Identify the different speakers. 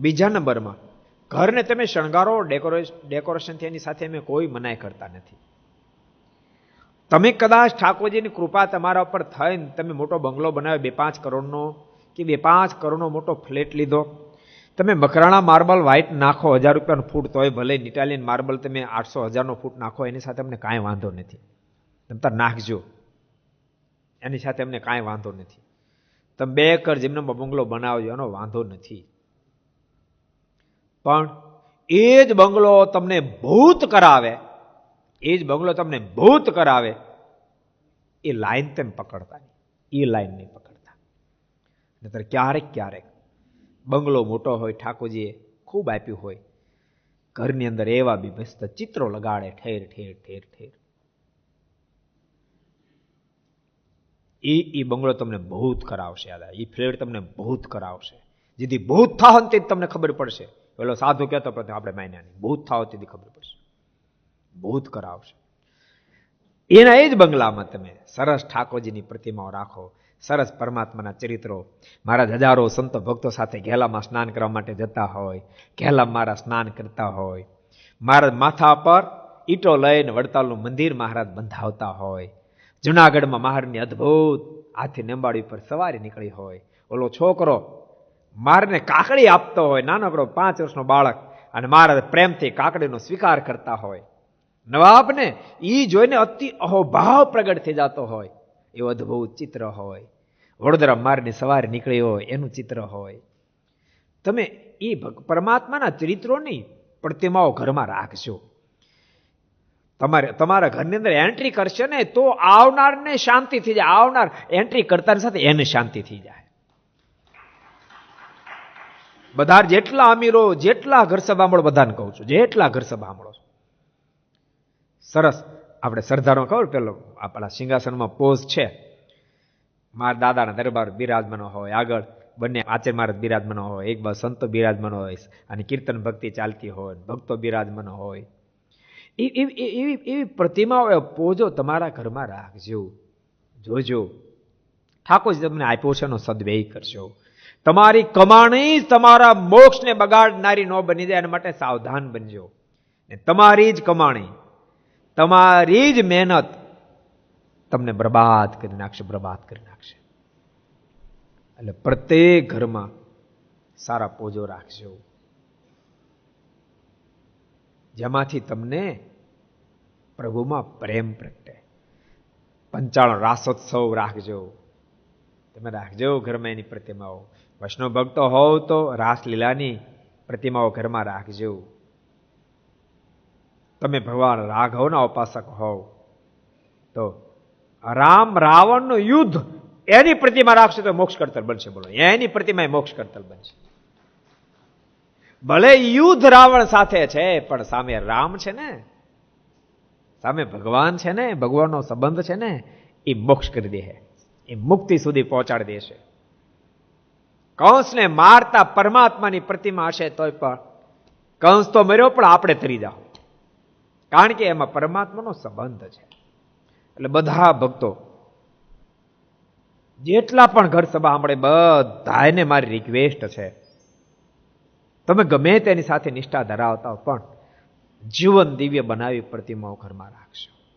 Speaker 1: બીજા નંબરમાં, ઘરને તમે શણગારો, ડેકોરેશ ડેકોરેશનથી એની સાથે અમે કોઈ મનાઈ કરતા નથી. તમે કદાચ ઠાકોરજીની કૃપા તમારા ઉપર થઈને તમે મોટો બંગલો બનાવ્યો, બે પાંચ કરોડનો, કે બે પાંચ કરોડનો મોટો ફ્લેટ લીધો, તમે મકરાણા માર્બલ વ્હાઇટ નાખો, હજાર રૂપિયાનો ફૂટ તોય ભલે, ઇટાલિયન માર્બલ તમે આઠસો હજારનો ફૂટ નાખો, એની સાથે અમને કાંઈ વાંધો નથી. તમે તાર નાખજો. એની સાથે અમને કાંઈ વાંધો નથી. તમે બે એકર જેમનો બંગલો બનાવજો, એનો વાંધો નથી. પણ એ જ બંગલો તમને ભૂત કરાવે, એ જ બંગલો તમને ભૂત કરાવે, એ લાઈન તેમ પકડતા નહીં, એ લાઈન નહીં પકડતા. નહીતર ક્યારેક ક્યારેક બંગલો મોટો હોય, ઠાકોરજીએ ખૂબ આપ્યું હોય, ઘરની અંદર એવા બી મસ્ત ચિત્રો લગાડે, ઠેર ઠેર ઠેર ઠેર. એ એ બંગલો તમને ભૂત કરાવશે, દાદા. એ ફ્લેટ તમને ભૂત કરાવશે. જેથી ભૂત થાહન તે તમને ખબર પડશે. પેલો સાધુ કહેતો પણ આપણે માન્યા નહીં. ભૂત થાવ તેથી ખબર પડશે. ભૂત કરાવશે. એના એ જ બંગલામાં તમે સરસ ઠાકોરજીની પ્રતિમાઓ રાખો, સરસ પરમાત્માના ચરિત્રો. મારા હજારો સંતો ભક્તો સાથે ઘેલામાં સ્નાન કરવા માટે જતા હોય, ઘેલામાં મારા સ્નાન કરતા હોય. મારા માથા પર ઈટો લઈને વડતાલનું મંદિર મહારાજ બંધાવતા હોય. જુનાગઢમાં મહારાજની અદ્ભુત હાથી નેંબાડી પર સવારી નીકળી હોય. ઓલો છોકરો મારને કાકડી આપતો હોય, નાનકડો પાંચ વર્ષનો બાળક, અને મહારાજ પ્રેમથી કાકડીનો સ્વીકાર કરતા હોય. નવાબને એ જોઈને અતિ અહોભાવ પ્રગટ થઈ જતો હોય. એવું અદ્ભુત ચિત્ર હોય. વડોદરા મારની સવારે નીકળી હોય, એનું ચિત્ર હોય. તમે એ પરમાત્માના ચરિત્રોની પ્રતિમાઓ ઘરમાં રાખજો. તમારે, તમારા ઘરની અંદર એન્ટ્રી કરશે ને, તો આવનારને શાંતિ થઈ જાય. આવનાર એન્ટ્રી કરતાની સાથે એને શાંતિ થઈ જાય. બધા જેટલા અમીરો, જેટલા ઘર સભામળો બધાને કહું છું, જેટલા ઘર સભામળો સરસ. આપણે સરદારો ખબર, પેલો આપણા સિંહાસનમાં પોઝ છે. મારા દાદાના દરબાર બિરાજમાનો હોય, આગળ બંને આચાર્ય મહારાજ બિરાજમાનો હોય, એક બાજુ સંતો બિરાજમાનો હોય, અને કીર્તન ભક્તિ ચાલતી હોય, ભક્તો બિરાજમાનો હોય. એવી એવી પ્રતિમાઓ પોજો તમારા ઘરમાં રાખજો. જોજો. ઠાકોર તમને આપ્યો છે એનો સદવ્યય કરજો. તમારી કમાણી તમારા મોક્ષને બગાડનારી ન બની જાય, એના માટે સાવધાન બનજો. તમારી જ કમાણી, તમારી જ મહેનત તમને બરબાદ કરી નાખશે, બરબાદ કરી નાખશે. એટલે પ્રત્યેક ઘરમાં સારા પોજો રાખજો. જેમાંથી તમને પ્રભુમાં પ્રેમ પ્રગટે. પંચાણ રાસોત્સવ રાખજો. તમે રાખજો ઘરમાં એની પ્રતિમાઓ. વૈષ્ણવ ભક્તો હોવ તો રાસલીલાની પ્રતિમાઓ ઘરમાં રાખજો. તમે ભગવાન રાઘવના ઉપાસક હોવ તો રામ રાવણનું યુદ્ધ એની પ્રતિમા રાખશે તો મોક્ષ કરતલ બનશે બોલો. એની પ્રતિમા મોક્ષ કરતલ બનશે. ભલે યુદ્ધ રાવણ સાથે છે, પણ સામે રામ છે ને? સામે ભગવાન છે ને? ભગવાનનો સંબંધ છે ને? એ મોક્ષ કરી દે એ મુક્તિ સુધી પહોંચાડી દેશે કંસને મારતા પરમાત્માની પ્રતિમા હશે તોય પણ કંસ તો મર્યો, પણ આપણે તરી જાઓ કારણ કે એમાં પરમાત્માનો સંબંધ છે. એટલે બધા ભક્તો, જેટલા પણ ઘર સભા સાંભળે બધાને મારી રિક્વેસ્ટ છે. તમે ગમે તેની સાથે નિષ્ઠા ધરાવતા પણ જીવન દિવ્ય બનાવી પ્રતિમાઓ ઘરમાં રાખશો.